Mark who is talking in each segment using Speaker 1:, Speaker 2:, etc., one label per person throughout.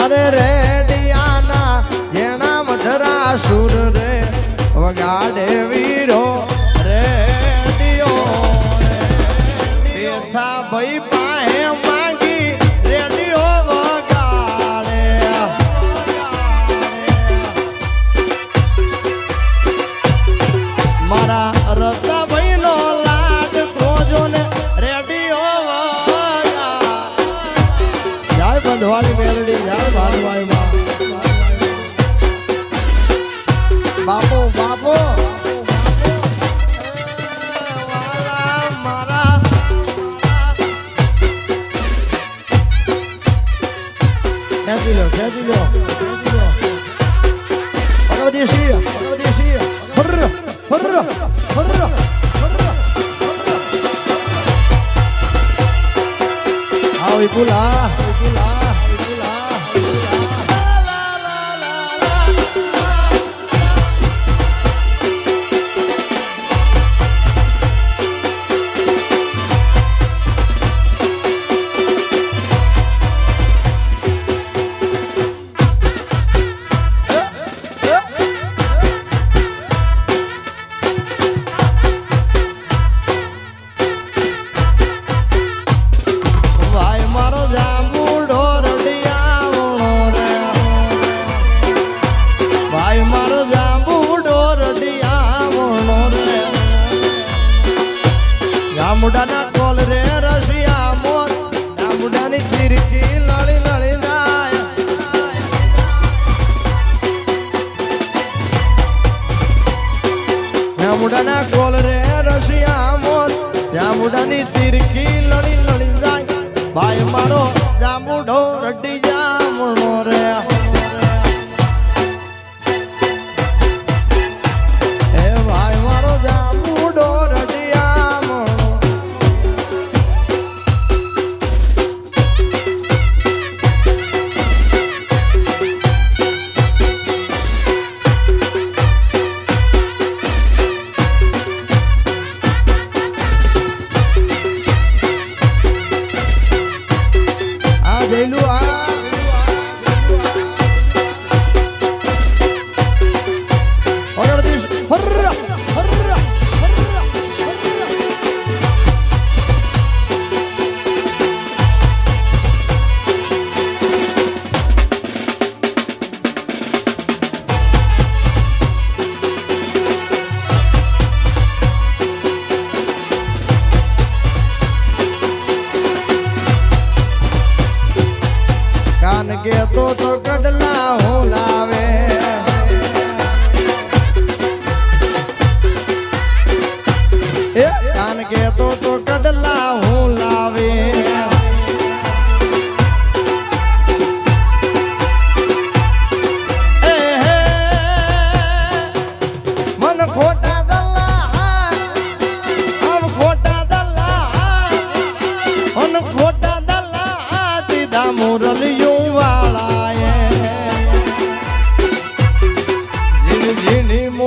Speaker 1: અરે રેડિયાના જેણા મધરા સુર રે વગાડે વીરો રેડિયો બેઠા ભાઈ પાહે બંધવાળી મેલડી યાર ભાઈ ભાઈ બાપો બાપો. ખેંચી લો ખેંચી લો. ભગવતી સિંહ ભગવતી સિંહ હર્ર હર્ર હર્ર જાંબુડાના કોલ રે રશિયા મોર જાંબુડાની ચીરકી લળી લળી જાય જાંબુડાના કોલ રે રશિયા મોર જાંબુડાની તીરખી લડી લડી જાય ભાઈ મારો જાંબુડો રડી આ જયલું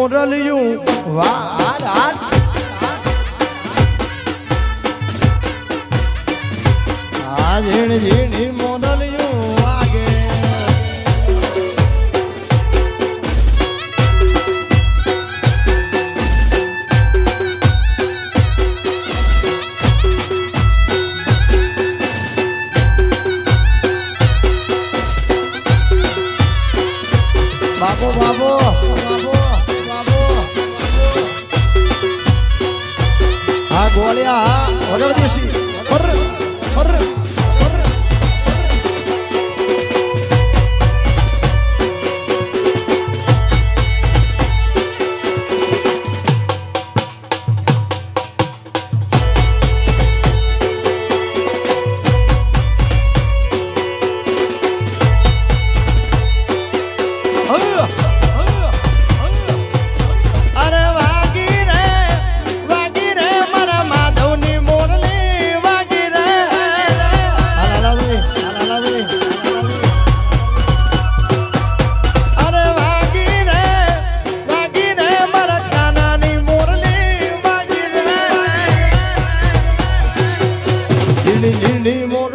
Speaker 1: મુરલિયું. વાળા આ ઝીણી ઝીણી મોરલિયું વાગે. બાબો બાબો હા વગર દેશી